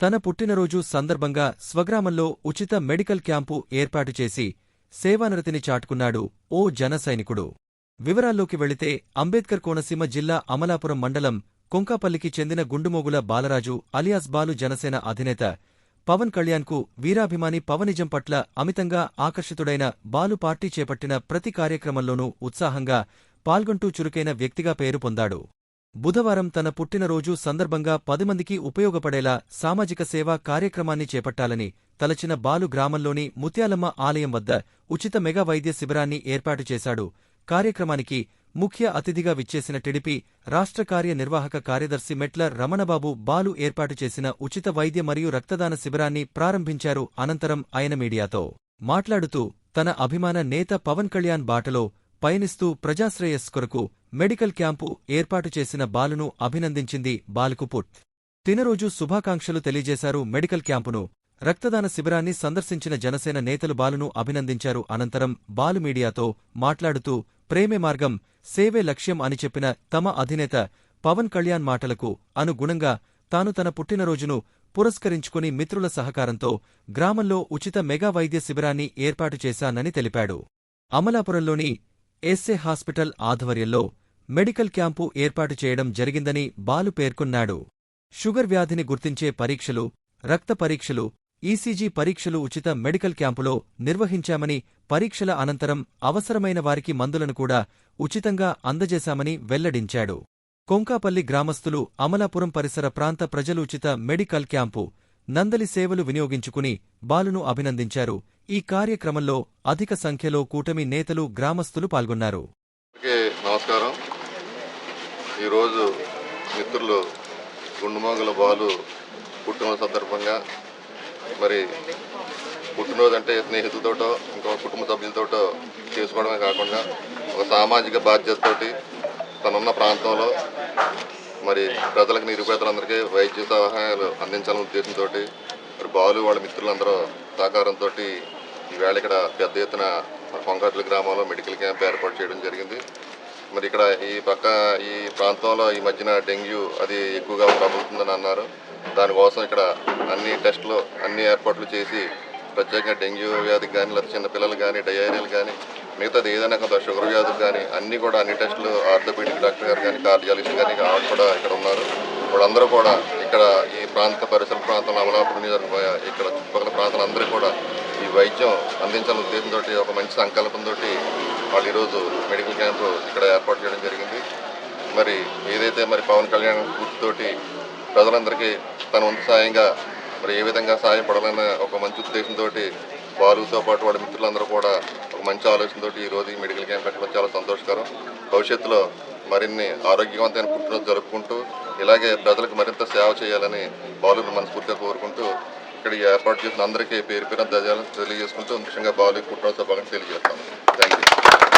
తన పుట్టినరోజు సందర్భంగా స్వగ్రామంలో ఉచిత మెడికల్ క్యాంపు ఏర్పాటు చేసి సేవానిరతిని చాటుకున్నాడు ఓ జన సైనికుడు. వివరాల్లోకి వెళితే అంబేద్కర్ కోనసీమ జిల్లా అమలాపురం మండలం కొంకాపల్లికి చెందిన గుండుమోగుల బాలరాజు అలియాస్ బాలు జనసేన అధినేత పవన్ కళ్యాణ్కు వీరాభిమాని పవనిజం పట్ల అమితంగా ఆకర్షితుడైన బాలు పార్టీ చేపట్టిన ప్రతి కార్యక్రమంలోనూ ఉత్సాహంగా పాల్గొంటూ చురుకైన వ్యక్తిగా పేరు పొందాడు. బుధవారం తన పుట్టినరోజు సందర్భంగా పది మందికి ఉపయోగపడేలా సామాజిక సేవా కార్యక్రమాన్ని చేపట్టాలని తలచిన బాలు గ్రామంలోని ముత్యాలమ్మ ఆలయం వద్ద ఉచిత మెగా వైద్య శిబిరాన్ని ఏర్పాటు చేశాడు. కార్యక్రమానికి ముఖ్య అతిథిగా విచ్చేసిన టిడిపి రాష్ట్ర కార్యనిర్వాహక కార్యదర్శి మెట్ల రమణబాబు బాలు ఏర్పాటు చేసిన ఉచిత వైద్య మరియు రక్తదాన శిబిరాన్ని ప్రారంభించారు అనంతరం ఆయన మీడియాతో. మాట్లాడుతూ తన అభిమాన నేత పవన్ కళ్యాణ్ బాటలో పయనిస్తూ ప్రజాశ్రేయస్ కొరకు మెడికల్ క్యాంపు ఏర్పాటు చేసిన బాలును అభినందించింది బాలుకు పుట్ తినరోజు శుభాకాంక్షలు తెలియజేశారు మెడికల్ క్యాంపును. రక్తదాన శిబిరాన్ని సందర్శించిన జనసేన నేతలు బాలును అభినందించారు. అనంతరం బాలు మీడియాతో మాట్లాడుతూ ప్రేమే మార్గం సేవే లక్ష్యం అని చెప్పిన తమ అధినేత పవన్ కళ్యాణ్ మాటలకు అనుగుణంగా తాను తన పుట్టినరోజును పురస్కరించుకుని మిత్రుల సహకారంతో గ్రామంలో ఉచిత మెగా వైద్య శిబిరాన్ని ఏర్పాటు చేశానని తెలిపాడు. అమలాపురంలోని ఎస్ఏ హాస్పిటల్ ఆధ్వర్యంలో మెడికల్ క్యాంపు ఏర్పాటు చేయడం జరిగిందని బాలు పేర్కొన్నాడు. షుగర్ వ్యాధిని గుర్తించే పరీక్షలు రక్త పరీక్షలు ఈసీజీ పరీక్షలు ఉచిత మెడికల్ క్యాంపులో నిర్వహించామని పరీక్షల అనంతరం అవసరమైన వారికి మందులను కూడా ఉచితంగా అందజేశామని వెల్లడించాడు. కొంకాపల్లి గ్రామస్తులు అమలాపురం పరిసర ప్రాంత ప్రజలు ఉచిత మెడికల్ క్యాంపు నందలి సేవలు వినియోగించుకుని బాలును అభినందించారు. ఈ కార్యక్రమంలో అధిక సంఖ్యలో కూటమి నేతలు గ్రామస్తులు పాల్గొన్నారు. నమస్కారం. ఈరోజు మిత్రులు గుండుమోగల బాలు పుట్టినరోజు సందర్భంగా మరి పుట్టినరోజు అంటే స్నేహితులతోటో ఇంకో కుటుంబ సభ్యులతోటో చేసుకోవడమే కాకుండా ఒక సామాజిక బాధ్యతతోటి తనున్న ప్రాంతంలో మరి ప్రజలకు నిరుపేదలందరికీ వైద్య సహాయాలు అందించాలనే ఉద్దేశంతో మరి బాలు వాళ్ళ మిత్రులందరూ సహకారంతో ఈవేళ ఇక్కడ పెద్ద ఎత్తున కొంగట్ల గ్రామంలో మెడికల్ క్యాంప్ ఏర్పాటు చేయడం జరిగింది. మరి ఇక్కడ ఈ పక్క ఈ ప్రాంతంలో ఈ మధ్యన డెంగ్యూ అది ఎక్కువగా ప్రబలుతుందని అన్నారు. దానికోసం ఇక్కడ అన్ని టెస్టులు అన్ని ఏర్పాట్లు చేసి ప్రత్యేకంగా డెంగ్యూ వ్యాధికి కానీ లేదా చిన్నపిల్లలు కానీ డయేరియాలు కానీ మిగతాది ఏదైనా కొంత షుగర్ వ్యాధులు కానీ అన్నీ కూడా అన్ని టెస్టులు ఆర్థోపెడిక్ డాక్టర్ గారు కానీ కార్డియాలజిస్ట్ కానీ ఆవిడ కూడా ఇక్కడ ఉన్నారు. వాళ్ళందరూ కూడా ఇక్కడ ఈ ప్రాంత పరిసర ప్రాంతంలో అమలాపురం నియోజకవర్గ ఇక్కడ చుట్టుపక్కల ప్రాంతాలందరూ కూడా ఈ వైద్యం అందించాలని ఉద్దేశంతో ఒక మంచి సంకల్పంతో వాళ్ళు ఈరోజు మెడికల్ క్యాంపు ఇక్కడ ఏర్పాటు చేయడం జరిగింది. మరి ఏదైతే మరి పవన్ కళ్యాణ్ పూర్తితోటి ప్రజలందరికీ తన వంతు సాయంగా మరి ఏ విధంగా సహాయపడాలన్న ఒక మంచి ఉద్దేశంతో వాళ్ళతో పాటు వాడి మిత్రులందరూ కూడా ఒక మంచి ఆలోచనతో ఈరోజు ఈ మెడికల్ క్యాంప్ పెట్టడం చాలా సంతోషకరం. భవిష్యత్తులో మరిన్ని ఆరోగ్యవంతమైన పుట్టినరోజు జరుపుకుంటూ ఇలాగే ప్రజలకు మరింత సేవ చేయాలని బాలుని మనస్ఫూర్తిగా కోరుకుంటూ ఇక్కడ ఏర్పాటు చేసిన అందరికీ పేరు పేరు తెలియజేసుకుంటూ ముఖ్యంగా బాలు పుట్టినరోజు శుభాకాంక్షలు తెలియజేస్తాను. Thank you